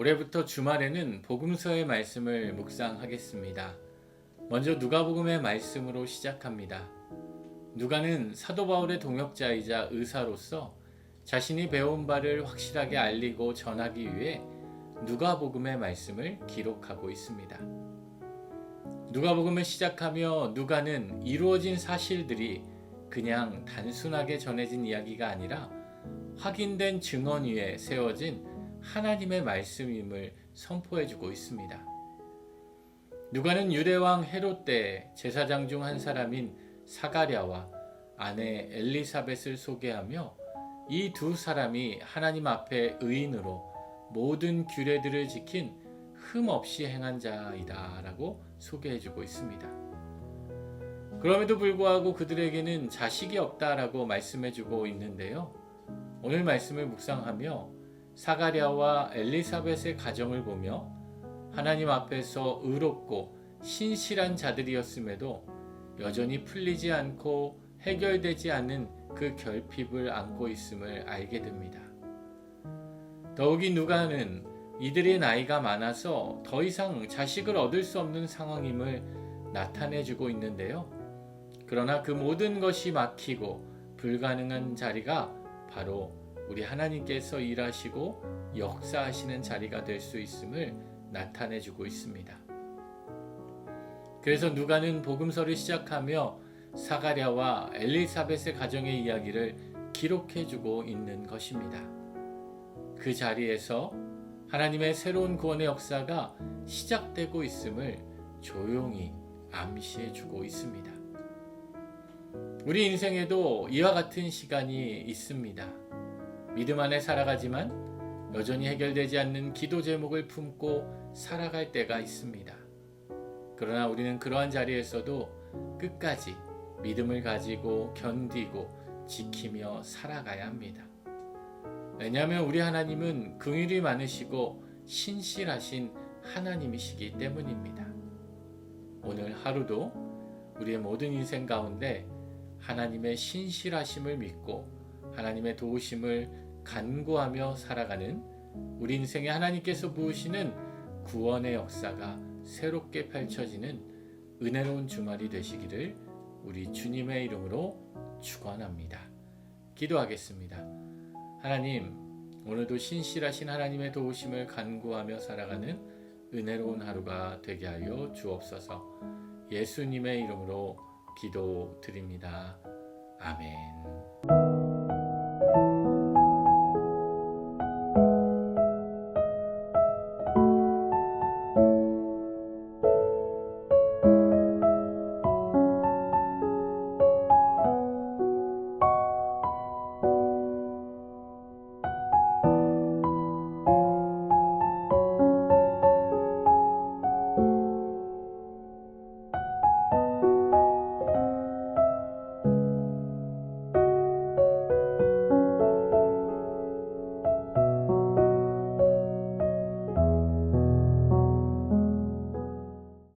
올해부터 주말에는 복음서의 말씀을 묵상하겠습니다. 먼저 누가복음의 말씀으로 시작합니다. 누가는 사도 바울의 동역자이자 의사로서 자신이 배운 바를 확실하게 알리고 전하기 위해 누가복음의 말씀을 기록하고 있습니다. 누가복음을 시작하며 누가는 이루어진 사실들이 그냥 단순하게 전해진 이야기가 아니라 확인된 증언 위에 세워진 하나님의 말씀임을 선포해주고 있습니다. 누가는 유대왕 헤롯 때 제사장 중 한 사람인 사가랴와 아내 엘리사벳을 소개하며 이 두 사람이 하나님 앞에 의인으로 모든 규례들을 지킨 흠 없이 행한 자이다라고 소개해주고 있습니다. 그럼에도 불구하고 그들에게는 자식이 없다라고 말씀해주고 있는데요. 오늘 말씀을 묵상하며 사가랴와 엘리사벳의 가정을 보며 하나님 앞에서 의롭고 신실한 자들이었음에도 여전히 풀리지 않고 해결되지 않는 그 결핍을 안고 있음을 알게 됩니다. 더욱이 누가는 이들의 나이가 많아서 더 이상 자식을 얻을 수 없는 상황임을 나타내주고 있는데요. 그러나 그 모든 것이 막히고 불가능한 자리가 바로 우리 하나님께서 일하시고 역사하시는 자리가 될 수 있음을 나타내 주고 있습니다. 그래서 누가는 복음서를 시작하며 사가랴와 엘리사벳의 가정의 이야기를 기록해 주고 있는 것입니다. 그 자리에서 하나님의 새로운 구원의 역사가 시작되고 있음을 조용히 암시해 주고 있습니다. 우리 인생에도 이와 같은 시간이 있습니다. 믿음 안에 살아가지만 여전히 해결되지 않는 기도 제목을 품고 살아갈 때가 있습니다. 그러나 우리는 그러한 자리에서도 끝까지 믿음을 가지고 견디고 지키며 살아가야 합니다. 왜냐하면 우리 하나님은 긍휼이 많으시고 신실하신 하나님이시기 때문입니다. 오늘 하루도 우리의 모든 인생 가운데 하나님의 신실하심을 믿고 하나님의 도우심을 간구하며 살아가는 우리 인생에 하나님께서 부으시는 구원의 역사가 새롭게 펼쳐지는 은혜로운 주말이 되시기를 우리 주님의 이름으로 축원합니다. 기도하겠습니다. 하나님, 오늘도 신실하신 하나님의 도우심을 간구하며 살아가는 은혜로운 하루가 되게 하여 주옵소서. 예수님의 이름으로 기도드립니다. 아멘.